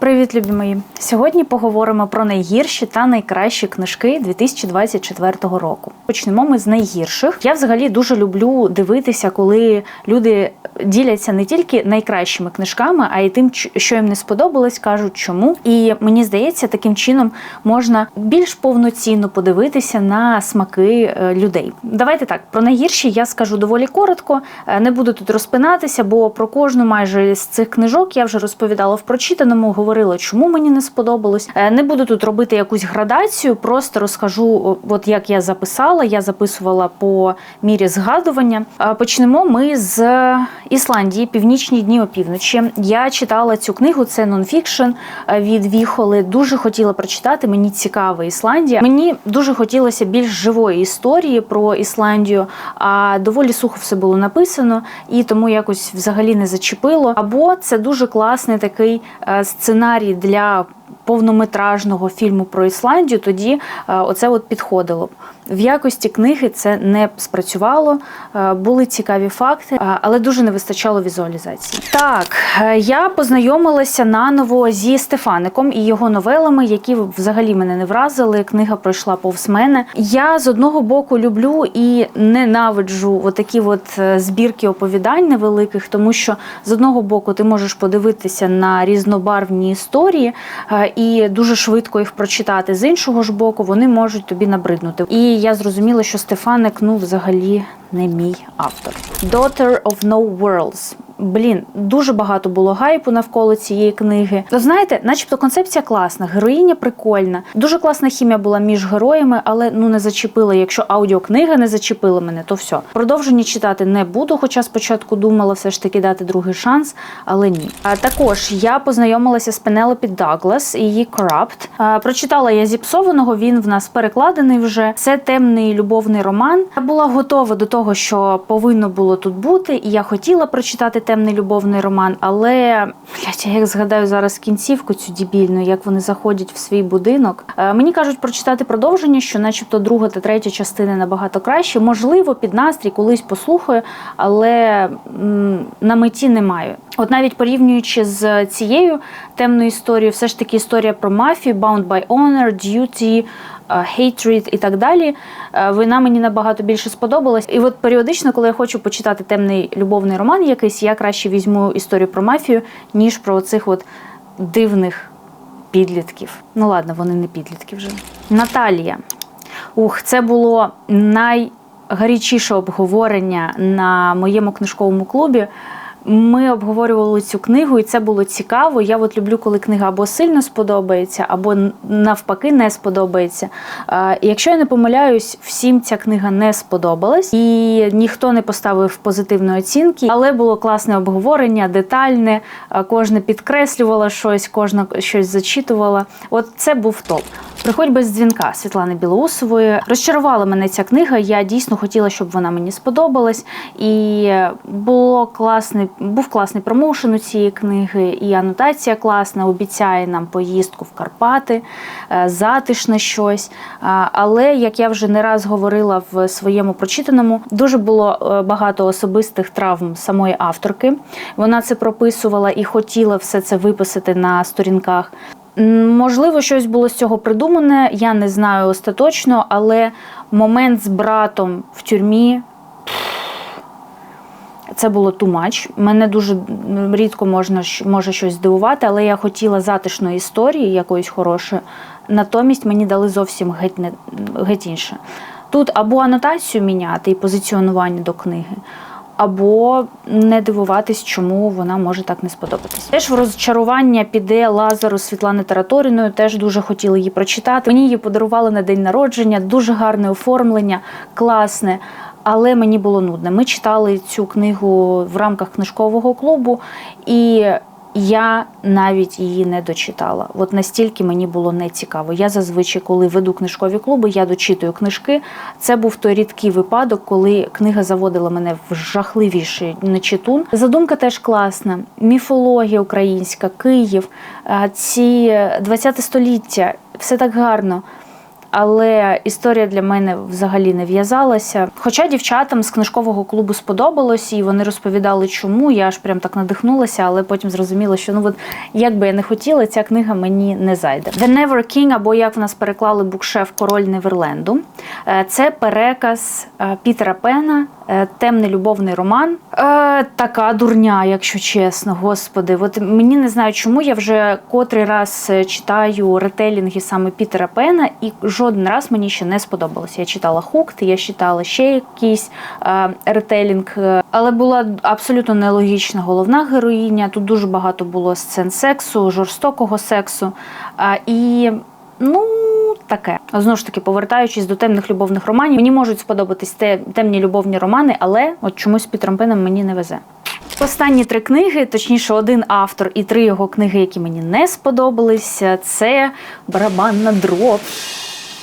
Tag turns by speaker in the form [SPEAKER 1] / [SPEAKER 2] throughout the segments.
[SPEAKER 1] Привіт, любі мої! Сьогодні поговоримо про найгірші та найкращі книжки 2024 року. Почнемо ми з найгірших. Я взагалі дуже люблю дивитися, коли люди діляться не тільки найкращими книжками, а й тим, що їм не сподобалось, кажуть чому. І мені здається, таким чином можна більш повноцінно подивитися на смаки е, людей. Давайте так про найгірші я скажу доволі коротко. Е, Не буду тут розпинатися, бо про кожну майже з цих книжок я вже розповідала в прочитаному, говорила, чому мені не сподобалось. Е, Не буду тут робити якусь градацію, просто розкажу, от як я записала. Я записувала по мірі згадування. Е, Почнемо ми з Ісландії, північні дні опівночі. Я читала цю книгу, це нонфікшн е, від Віхоли. Дуже хотіла прочитати. Мені цікава Ісландія. Мені дуже хотілося більш живої історії про Ісландію, а доволі сухо все було написано, і тому якось взагалі не зачепило. Або це дуже класний такий е, сценарій для. Повнометражного фільму про Ісландію, тоді е, оце от підходило б. В якості книги це не спрацювало, е, були цікаві факти, е, але дуже не вистачало візуалізації. Так, я познайомилася наново зі Стефаником і його новелами, які взагалі мене не вразили. Книга пройшла повз мене. Я з одного боку люблю і ненавиджу отакі от збірки оповідань невеликих, тому що з одного боку ти можеш подивитися на різнобарвні історії і дуже швидко їх прочитати. З іншого ж боку, вони можуть тобі набриднути. І я зрозуміла, що Стефаник ну взагалі не мій автор. Daughter of No Worlds. Блін, дуже багато було гайпу навколо цієї книги. То знаєте, начебто концепція класна, героїня прикольна. Дуже класна хімія була між героями, але ну не зачепила. Якщо аудіокнига не зачепила мене, то все. Продовження читати не буду, хоча спочатку думала все ж таки дати другий шанс, але ні. А також я познайомилася з Пенелопі Даглас її Corrupt. А, Прочитала я зіпсованого. Він в нас перекладений вже. Це темний любовний роман. Я була готова до того, що повинно було тут бути, і я хотіла прочитати темний любовний роман, але блядь, я як згадаю зараз кінцівку цю дібільну, як вони заходять в свій будинок. Е, Мені кажуть прочитати продовження, що, начебто, друга та третя частини набагато краще. Можливо, під настрій колись послухаю, але на меті не маю. От навіть порівнюючи з цією темною історією, все ж таки історія про мафію, Bound by Honor, Duty, е, Hatred і так далі. е, Вона мені набагато більше сподобалась. І от періодично, коли я хочу почитати темний любовний роман якийсь, я краще візьму історію про мафію, ніж про цих от дивних підлітків. Ну ладно, вони не підлітки вже. Наталія. Ух, це було найгарячіше обговорення на моєму книжковому клубі. Ми обговорювали цю книгу, і це було цікаво. Я от люблю, коли книга або сильно сподобається, або навпаки не сподобається. Е, Якщо я не помиляюсь, всім ця книга не сподобалась, і ніхто не поставив позитивної оцінки, але було класне обговорення, детальне. е, Кожна підкреслювала щось, кожна щось зачитувала. От це був топ. Приходь без дзвінка Світлани Білоусової. Розчарувала мене ця книга. Я дійсно хотіла, щоб вона мені сподобалась. І було класний, був класний промоушен у цієї книги, і анотація класна, обіцяє нам поїздку в Карпати, е, затишне щось. Але, як я вже не раз говорила в своєму прочитаному, дуже було е, багато особистих травм самої авторки. Вона це прописувала і хотіла все це виписати на сторінках. Можливо, щось було з цього придумане, я не знаю остаточно, але момент з братом в тюрмі це було much. Мене дуже рідко можна може щось здивувати, але я хотіла затишної історії, якоїсь хорошої. Натомість мені дали зовсім геть, не, геть інше. Тут або анотацію міняти і позиціонування до книги, або не дивуватись, чому вона може так не сподобатись. Теж в розчарування піде Лазару Світлани Тараторіної. Теж дуже хотіла її прочитати. Мені її подарували на день народження, дуже гарне оформлення, класне. Але мені було нудно. Ми читали цю книгу в рамках книжкового клубу, і я навіть її не дочитала. От настільки мені було не цікаво. Я зазвичай, коли веду книжкові клуби, я дочитую книжки. Це був той рідкий випадок, коли книга заводила мене в жахливіший нечитун. Задумка теж класна. Міфологія українська, Київ, е, ці 20 століття, все так гарно. Але історія для мене взагалі не в'язалася. Хоча дівчатам з книжкового клубу сподобалось, і вони розповідали, чому я аж прям так надихнулася, але потім зрозуміла, що ну от як би я не хотіла, ця книга мені не зайде. The Never King, або як в нас переклали букшеф Король Неверленду. Е, Це переказ е, Пітера Пена, темний любовний роман. Е, Така дурня, якщо чесно, господи. От мені не знаю, чому я вже котрий раз е, читаю ретелінги саме Пітера Пена, і жоден раз мені ще не сподобалося. Я читала Хукт, я читала ще якийсь е, ретелінг, е, але була абсолютно нелогічна головна героїня. Тут дуже багато було сцен сексу, жорстокого сексу. А, і ну. Таке знову ж таки, повертаючись до темних любовних романів, мені можуть сподобатись те темні любовні романи, але от чомусь з Пітером Пеном мені не везе. Останні три книги, точніше, один автор і три його книги, які мені не сподобалися, це барабанна дроб.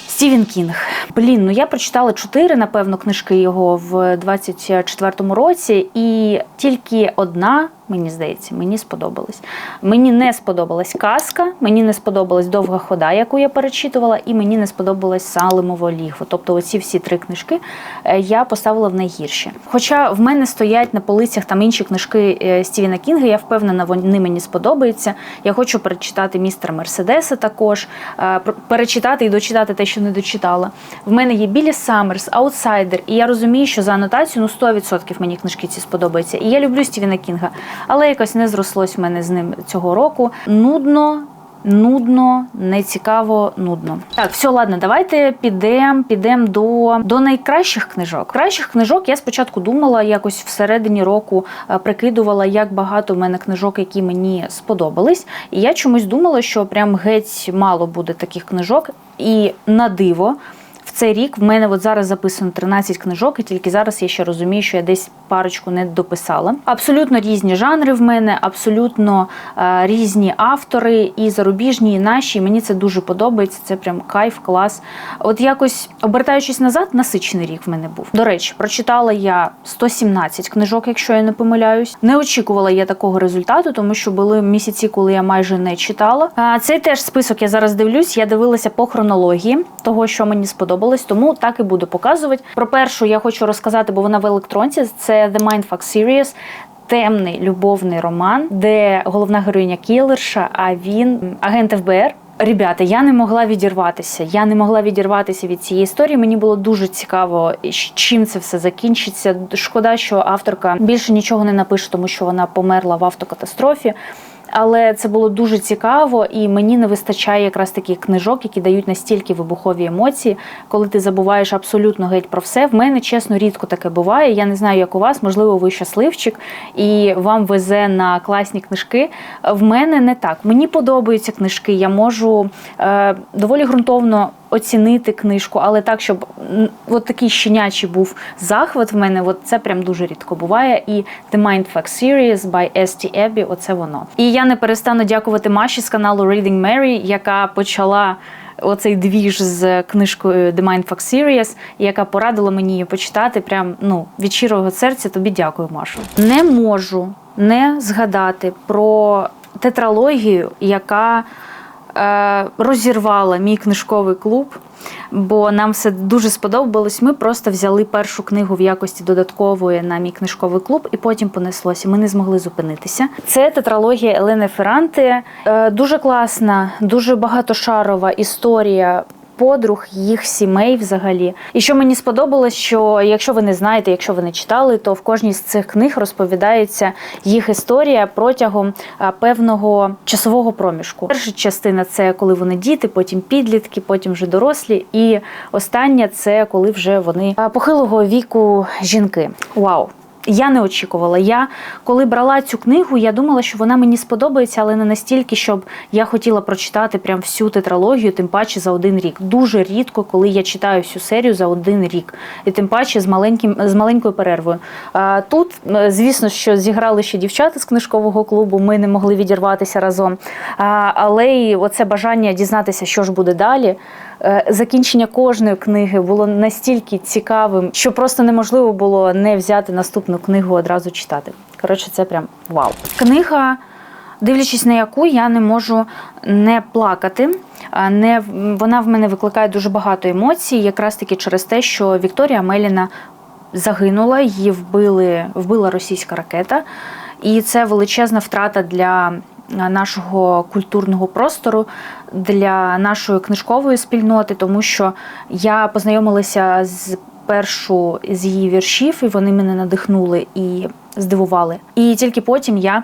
[SPEAKER 1] Стівен Кінг. Блін, ну я прочитала чотири, напевно, книжки його в 24-му році, і тільки одна, мені здається, мені сподобалась. Мені не сподобалась казка, мені не сподобалась довга хода, яку я перечитувала, і мені не сподобалась Салимово лігво. Тобто, оці всі три книжки е, я поставила в найгірші. Хоча в мене стоять на полицях там інші книжки е, Стівена Кінга, я впевнена, вони мені сподобаються. Я хочу перечитати містера Мерседеса також, е, перечитати і дочитати те, що не дочитала. В мене є Білі Саммерс, Аутсайдер, і я розумію, що за анотацію ну 100% мені книжки ці сподобаються. І я люблю Стівена Кінга, але якось не зрослось в мене з ним цього року. Нудно. Нудно, нецікаво, нудно. Так, все, ладно, давайте підемо підем до, до найкращих книжок. Кращих книжок я спочатку думала, якось всередині року е, прикидувала, як багато в мене книжок, які мені сподобались. І я чомусь думала, що прям геть мало буде таких книжок. І на диво. Цей рік в мене от зараз записано 13 книжок, і тільки зараз я ще розумію, що я десь парочку не дописала. Абсолютно різні жанри в мене, абсолютно е, різні автори, і зарубіжні, і наші. І Мені це дуже подобається. Це прям кайф, клас. От якось обертаючись назад, насичений рік в мене був. До речі, прочитала я 117 книжок, якщо я не помиляюсь. Не очікувала я такого результату, тому що були місяці, коли я майже не читала. А цей теж список я зараз дивлюсь. Я дивилася по хронології того, що мені сподобалось, тому так і буду показувати. Про першу я хочу розказати, бо вона в електронці. Це The Mindfuck Series. Темний любовний роман, де головна героїня кілерша, а він агент ФБР. Ребята, я не могла відірватися. Я не могла відірватися від цієї історії. Мені було дуже цікаво, чим це все закінчиться. Шкода, що авторка більше нічого не напише, тому що вона померла в автокатастрофі. Але це було дуже цікаво, і мені не вистачає якраз таких книжок, які дають настільки вибухові емоції, коли ти забуваєш абсолютно геть про все. В мене чесно рідко таке буває. Я не знаю, як у вас, можливо, ви щасливчик і вам везе на класні книжки. В мене не так. Мені подобаються книжки. Я можу е, доволі ґрунтовно. Оцінити книжку, але так, щоб от такий щенячий був захват в мене, от це прям дуже рідко буває. І The Mindfuck Series by S.T. Abbey, оце воно. І я не перестану дякувати Маші з каналу Reading Mary, яка почала оцей двіж з книжкою The Mindfuck Series, яка порадила мені її почитати. Прям ну від щирого серця тобі дякую, Машу. Не можу не згадати про тетралогію, яка розірвала мій книжковий клуб, бо нам все дуже сподобалось. Ми просто взяли першу книгу в якості додаткової на мій книжковий клуб, і потім понеслося. Ми не змогли зупинитися. Це тетралогія Елени Ферранти. Е, дуже класна, дуже багатошарова історія. Подруг їх сімей взагалі. І що мені сподобалось, що якщо ви не знаєте, якщо ви не читали, то в кожній з цих книг розповідається їх історія протягом певного часового проміжку. Перша частина це коли вони діти, потім підлітки, потім вже дорослі. І остання це коли вже вони похилого віку жінки. Вау! Я не очікувала. Я коли брала цю книгу, я думала, що вона мені сподобається, але не настільки, щоб я хотіла прочитати прям всю тетралогію, тим паче за один рік. Дуже рідко, коли я читаю всю серію за один рік, і тим паче з маленьким з маленькою перервою. А тут, звісно, що зіграли ще дівчата з книжкового клубу. Ми не могли відірватися разом. А, але й оце бажання дізнатися, що ж буде далі. Е, Закінчення кожної книги було настільки цікавим, що просто неможливо було не взяти наступну книгу одразу читати. Коротше, це прям вау. Книга дивлячись на яку я не можу не плакати. Не, вона в мене викликає дуже багато емоцій, якраз таки через те, що Вікторія Меліна загинула, її вбили, вбила російська ракета. І це величезна втрата для нашого культурного простору, для нашої книжкової спільноти, тому що я познайомилася з першу з її віршів, і вони мене надихнули і здивували. І тільки потім я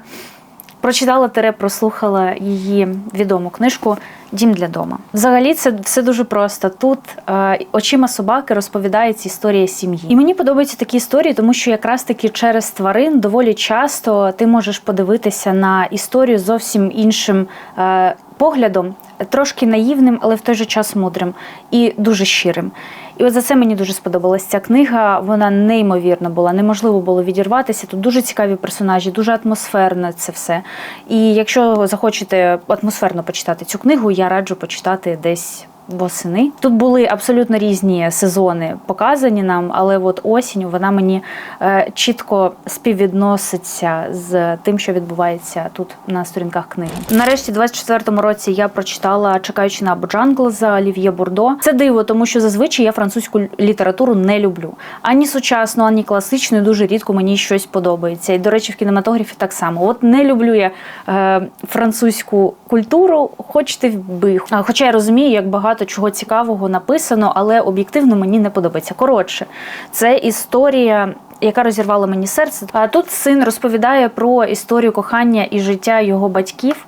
[SPEAKER 1] прочитала тере, прослухала її відому книжку Дім для дома. Взагалі, це все дуже просто. Тут е, очима собаки розповідається історія сім'ї. І мені подобаються такі історії, тому що якраз таки через тварин доволі часто ти можеш подивитися на історію зовсім іншим е, поглядом, трошки наївним, але в той же час мудрим і дуже щирим. І от за це мені дуже сподобалась ця книга. Вона неймовірна була, неможливо було відірватися. Тут дуже цікаві персонажі, дуже атмосферно це все. І якщо захочете атмосферно почитати цю книгу, я раджу почитати десь. Восени тут були абсолютно різні сезони показані нам, але от осінь вона мені е, чітко співвідноситься з тим, що відбувається тут на сторінках книги. Нарешті, в 24-му році я прочитала Чекаючи на Абу Джангл за Олів'є Бурдо. Це диво, тому що зазвичай я французьку літературу не люблю. Ані сучасну, ані класичну. Дуже рідко мені щось подобається. І до речі, в кінематографі так само. От не люблю я е, французьку культуру, хочете вбий. Хоча я розумію, як багато чого цікавого написано, але об'єктивно мені не подобається. Коротше, це історія. Яка розірвала мені серце. А тут син розповідає про історію кохання і життя його батьків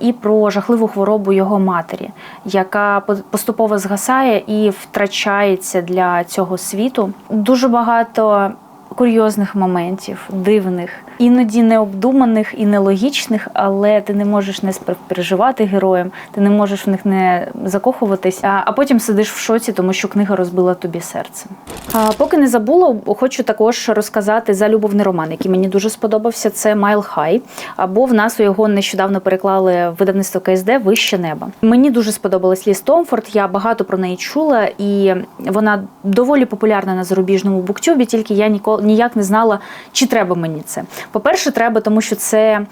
[SPEAKER 1] і про жахливу хворобу його матері, яка поступово згасає і втрачається для цього світу. Дуже багато курйозних моментів, дивних, іноді необдуманих і нелогічних, але ти не можеш не співпереживати героям, ти не можеш в них не закохуватись, а потім сидиш в шоці, тому що книга розбила тобі серце. А поки не забула, хочу також розказати за любовний роман, який мені дуже сподобався. Це Майл Хай. Або в назву його нещодавно переклали в видавництво КСД Вище неба. Мені дуже сподобалась Ліс Томфорд. Я багато про неї чула, і вона доволі популярна на зарубіжному буктюбі, тільки я ніколи ніяк не знала, чи треба мені це. По-перше, треба, тому що це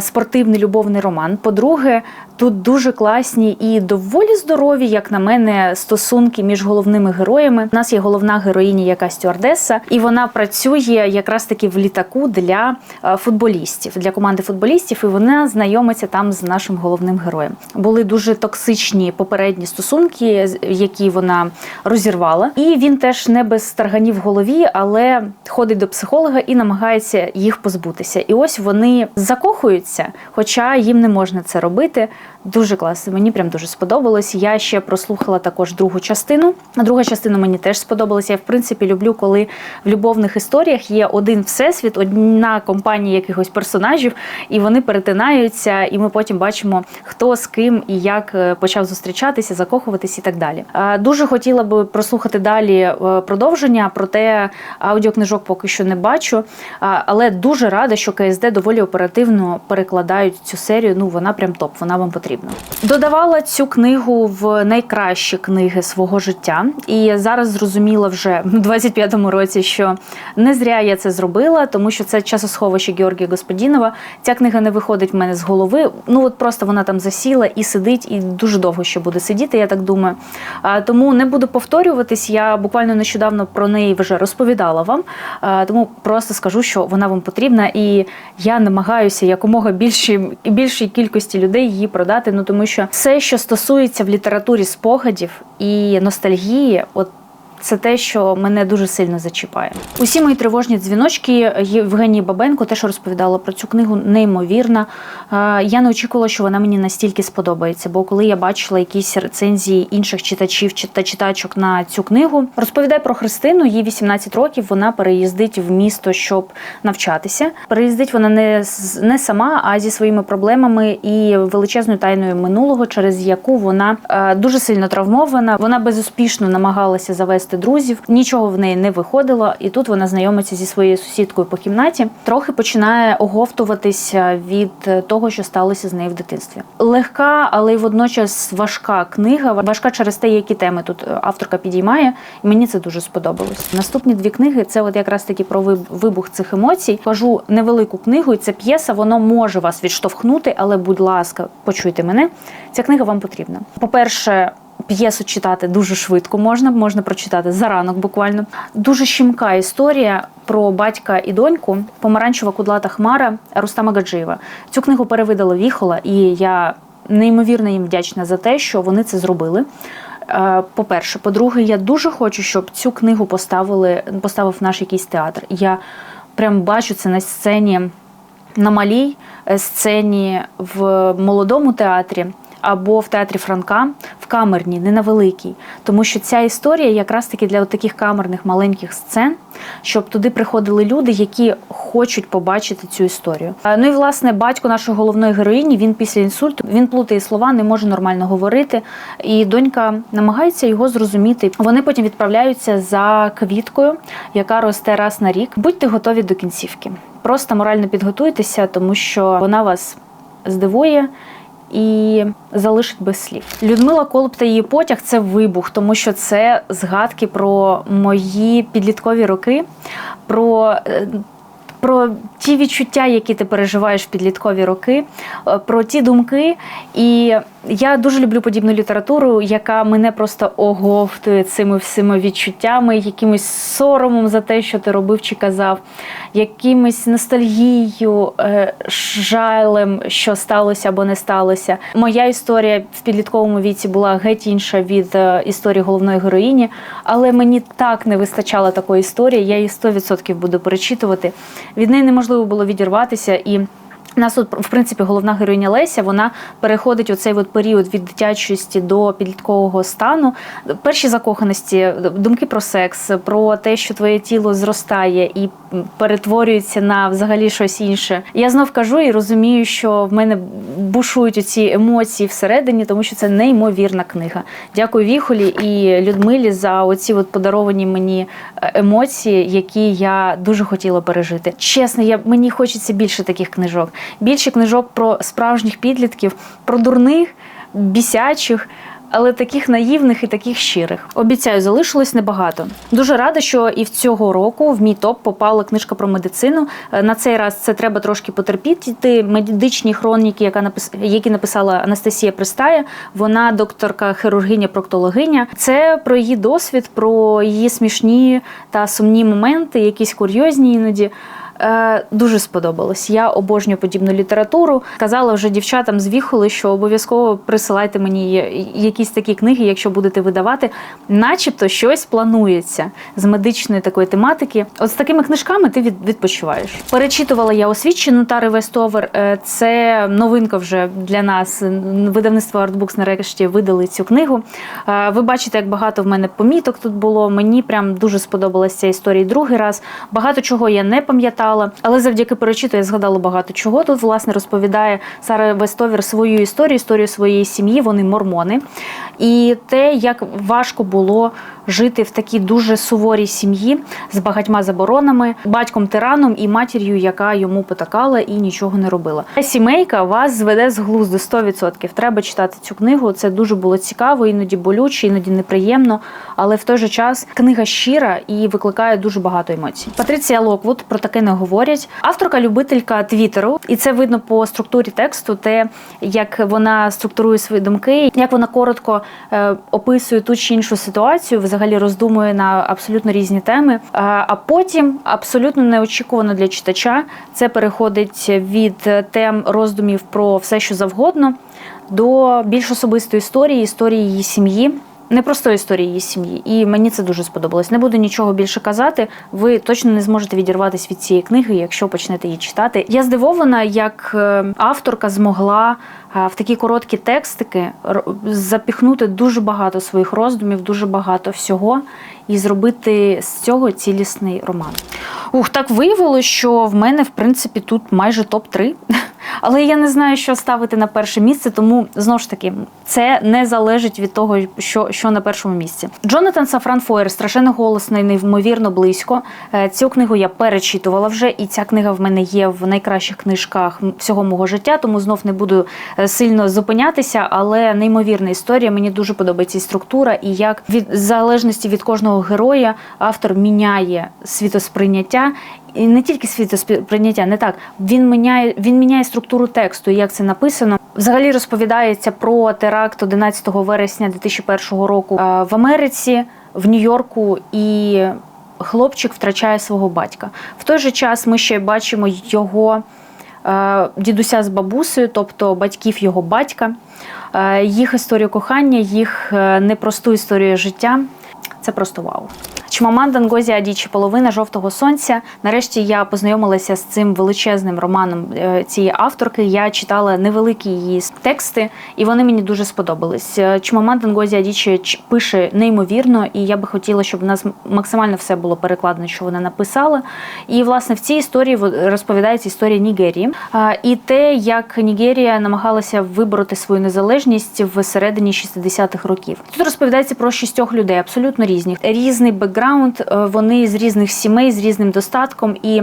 [SPEAKER 1] спортивний любовний роман. По-друге, тут дуже класні і доволі здорові, як на мене, стосунки між головними героями. У нас є головна героїня, яка стюардеса, і вона працює якраз таки в літаку для е, футболістів, для команди футболістів, і вона знайомиться там з нашим головним героєм. Були дуже токсичні попередні стосунки, які вона розірвала. І він теж не без старганів в голові, але ходить до психолога і намагається їх позбутися. І ось вони закохуються, хоча їм не можна це робити. Дуже класно, мені прям дуже сподобалось. Я ще прослухала також другу частину. Друга частина мені теж сподобалася. Я в принципі люблю, коли в любовних історіях є один всесвіт, одна компанія якихось персонажів, і вони перетинаються, і ми потім бачимо, хто з ким і як е, почав зустрічатися, закохуватись і так далі. Дуже хотіла би прослухати далі е, продовження, проте аудіокнижок поки що не бачу. Але дуже рада, що КСД доволі оперативно перекладають цю серію. Ну вона прям топ, вона вам потрібна. Додавала цю книгу в найкращі книги свого життя, і зараз зрозуміла вже в 25-му році, що не зря я це зробила, тому що це часосховище Георгія Господінова. Ця книга не виходить в мене з голови. Ну от просто вона там засіла і сидить, і дуже довго ще буде сидіти. Я так думаю. Тому не буду повторюватись. Я буквально нещодавно про неї вже розповідала вам. Тому просто скажу, що вона вам потрібна, і я намагаюся якомога більшій більшій кількості людей її продати. Ну тому що все, що стосується в літературі спогадів і ностальгії, от це те, що мене дуже сильно зачіпає. Усі мої тривожні дзвіночки Євгенії Бабенко теж розповідала про цю книгу. Неймовірна. Я не очікувала, що вона мені настільки сподобається. Бо коли я бачила якісь рецензії інших читачів та читачок на цю книгу, розповідає про Христину. Їй 18 років. Вона переїздить в місто, щоб навчатися. Переїздить вона не не сама, а зі своїми проблемами і величезною тайною минулого, через яку вона дуже сильно травмована. Вона безуспішно намагалася завести завести друзів. Нічого в неї не виходило, і тут вона знайомиться зі своєю сусідкою по кімнаті. Трохи починає оговтуватися від е, того, що сталося з нею в дитинстві. Легка, але й водночас важка книга. Важка через те, які теми тут е, авторка підіймає, і мені це дуже сподобалось. Наступні дві книги це от якраз таки про вибух цих емоцій. Кажу невелику книгу, і це п'єса. Воно може вас відштовхнути, але будь ласка, почуйте мене. Ця книга вам потрібна. По-перше, п'єсу читати дуже швидко можна, можна прочитати за ранок буквально. Дуже щемка історія про батька і доньку Помаранчева кудлата хмара Рустама Гаджиєва. Цю книгу перевидала Віхола, і я неймовірно їм вдячна за те, що вони це зробили. Е, По-перше, по-друге, я дуже хочу, щоб цю книгу поставили, поставив наш якийсь театр. Я прям бачу це на сцені на малій е, сцені в молодому театрі або в театрі Франка, в камерній, не на великій. Тому що ця історія якраз таки для таких камерних маленьких сцен, щоб туди приходили люди, які хочуть побачити цю історію. Е, Ну і власне батько нашої головної героїні він після інсульту він плутає слова, не може нормально говорити. І донька намагається його зрозуміти. Вони потім відправляються за квіткою, яка росте раз на рік. Будьте готові до кінцівки. Просто морально підготуйтеся, тому що вона вас здивує. І залишить без слів. Людмила Колуб та її потяг це вибух, тому що це згадки про мої підліткові роки, про, е, про ті відчуття, які ти переживаєш в підліткові роки, е, про ті думки. І я дуже люблю подібну літературу, яка мене просто оговтує цими всіми відчуттями, якимось соромом за те, що ти робив чи казав, якимось ностальгією, е, жалем, що сталося або не сталося. Моя історія в підлітковому віці була геть інша від е, історії головної героїні, але мені так не вистачало такої історії. Я її 100% буду перечитувати. Від неї неможливо було відірватися і. Нас тут, в принципі, головна героїня Леся, вона переходить у цей от період від дитячості до підліткового стану. Перші закоханості, думки про секс, про те, що твоє тіло зростає і перетворюється на взагалі щось інше. Я знов кажу і розумію, що в мене бушують ці емоції всередині, тому що це неймовірна книга. Дякую Віхолі і Людмилі за оці от подаровані мені е, емоції, які я дуже хотіла пережити. Чесно, я мені хочеться більше таких книжок, більше книжок про справжніх підлітків, про дурних, бісячих. Але таких наївних і таких щирих. Обіцяю, залишилось небагато. Дуже рада, що і в цього року в мій топ попала книжка про медицину. Е, На цей раз це треба трошки потерпіти. Медичні хроніки, яка напис... які написала Анастасія Пристая. Вона докторка хірургиня проктологиня. Це про її досвід, про її смішні та сумні моменти, якісь курйозні іноді. Е, Дуже сподобалось. Я обожнюю подібну літературу. Казала вже дівчатам з віхоли, що обов'язково присилайте мені якісь такі книги, якщо будете видавати, начебто щось планується з медичної такої тематики. От з такими книжками ти відпочиваєш. Перечитувала я освічену Тари Вестовер. Е, Це новинка вже для нас. Видавництво Artbooks нарешті видали цю книгу. Е, Ви бачите, як багато в мене поміток тут було. Мені прям дуже сподобалася ця історія другий раз. Багато чого я не пам'ятала, але завдяки перечиту я згадала багато чого. Тут власне розповідає Сара Вестовір свою історію, історію своєї сім'ї. Вони мормони. І те, як важко було жити в такій дуже суворій сім'ї з багатьма заборонами, батьком тираном і матір'ю, яка йому потакала і нічого не робила. Сімейка вас зведе з глузду 100%. Треба читати цю книгу. Це дуже було цікаво, іноді болюче, іноді неприємно. Але в той же час книга щира і викликає дуже багато емоцій. Патриція Локвуд про таке не говорять. Авторка любителька Твіттеру, і це видно по структурі тексту, те, як вона структурує свої думки, як вона коротко е, описує ту чи іншу ситуацію, взагалі роздумує на абсолютно різні теми. А потім абсолютно неочікувано для читача це переходить від тем роздумів про все, що завгодно, до більш особистої історії, історії її сім'ї. Непростої історії її сім'ї, і мені це дуже сподобалось. Не буду нічого більше казати. Ви точно не зможете відірватися від цієї книги, якщо почнете її читати. Я здивована, як е, авторка змогла е, в такі короткі текстики запіхнути дуже багато своїх роздумів, дуже багато всього, і зробити з цього цілісний роман. Ух, так виявилося, що в мене в принципі тут майже топ 3 Але я не знаю, що ставити на перше місце, тому знову ж таки це не залежить від того, що, що на першому місці. Джонатан Сафран Фойер страшенно голосний, неймовірно близько. Е, Цю книгу я перечитувала вже, і ця книга в мене є в найкращих книжках всього мого життя, тому знов не буду е, сильно зупинятися. Але неймовірна історія. Мені дуже подобається і структура, і як від залежності від кожного героя автор міняє світосприйняття. І не тільки світосприйняття, не так. Він міняє, він міняє структуру тексту, як це написано. Взагалі розповідається про теракт 11 вересня 2001 року е, в Америці, в Нью-Йорку, і хлопчик втрачає свого батька. В той же час ми ще бачимо його е, дідуся з бабусею, тобто батьків його батька, е, їх історію кохання, їх непросту історію життя. Це просто вау. Чмаманда Ngozi Адічі Половина жовтого сонця. Нарешті я познайомилася з цим величезним романом е, цієї авторки. Я читала невеликі її тексти, і вони мені дуже сподобались. Е, Чмаманда Ngozi Адічі пише неймовірно, і я би хотіла, щоб в нас максимально все було перекладено, що вона написала. І власне в цій історії розповідається історія Нігерії е, і те, як Нігерія намагалася вибороти свою незалежність в середині 60-х років. Тут розповідається про шістьох людей, абсолютно різних. Різний бекграунд, е, вони з різних сімей, з різним достатком, і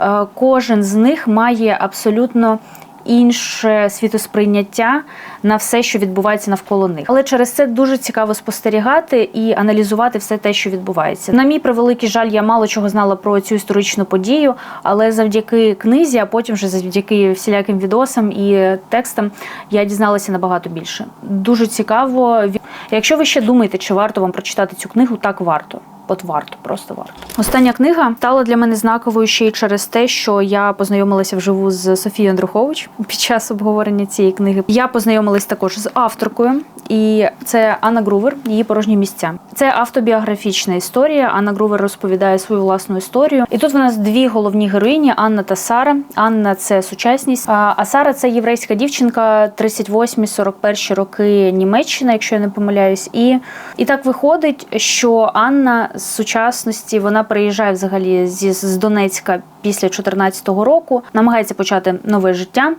[SPEAKER 1] е, кожен з них має абсолютно. Інше світосприйняття на все, що відбувається навколо них, але через це дуже цікаво спостерігати і аналізувати все те, що відбувається. На мій превеликий жаль, я мало чого знала про цю історичну подію, але завдяки книзі, а потім вже завдяки всіляким відосам і текстам я дізналася набагато більше. Дуже цікаво. Якщо ви ще думаєте, чи варто вам прочитати цю книгу, так варто. От варто, просто варто. Остання книга стала для мене знаковою ще й через те, що я познайомилася вживу з Софією Андрухович під час обговорення цієї книги. Я познайомилась також з авторкою, і це Анна Грувер, її порожні місця. Це автобіографічна історія. Анна Грувер розповідає свою власну історію. І тут в нас дві головні героїні: Анна та Сара. Анна це сучасність, а Сара це єврейська дівчинка, 38-41 роки Німеччина, якщо я не помиляюсь. І, і так виходить, що Анна з сучасності вона приїжджає взагалі зі з Донецька після 14-го року, намагається почати нове життя.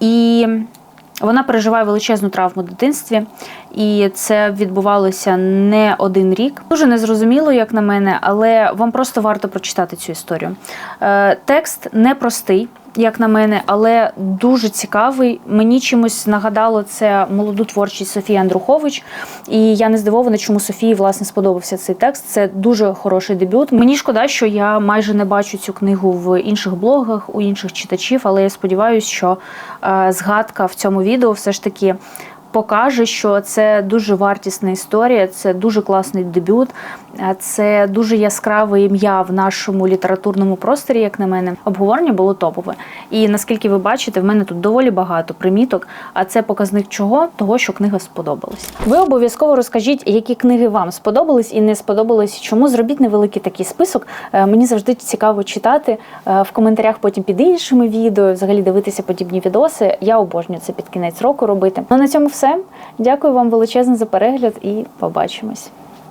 [SPEAKER 1] І вона переживає величезну травму в дитинстві, і це відбувалося не один рік. Дуже незрозуміло, як на мене, але вам просто варто прочитати цю історію. Е, Текст непростий. Як на мене, але дуже цікавий. Мені чимось нагадало це молоду творчість Софії Андрухович, і я не здивована, чому Софії власне сподобався цей текст. Це дуже хороший дебют. Мені шкода, що я майже не бачу цю книгу в інших блогах у інших читачів, але я сподіваюся, що е, згадка в цьому відео все ж таки. Покаже, що це дуже вартісна історія, це дуже класний дебют, це дуже яскраве ім'я в нашому літературному просторі, як на мене. Обговорення було топове. І наскільки ви бачите, в мене тут доволі багато приміток. А це показник чого? Того, що книга сподобалась. Ви обов'язково розкажіть, які книги вам сподобались і не сподобались. Чому зробіть невеликий такий список? Е, Мені завжди цікаво читати е, в коментарях потім під іншими відео, взагалі дивитися подібні відоси. Я обожнюю це під кінець року робити. Ну на цьому все. Дякую вам величезно за перегляд і побачимось.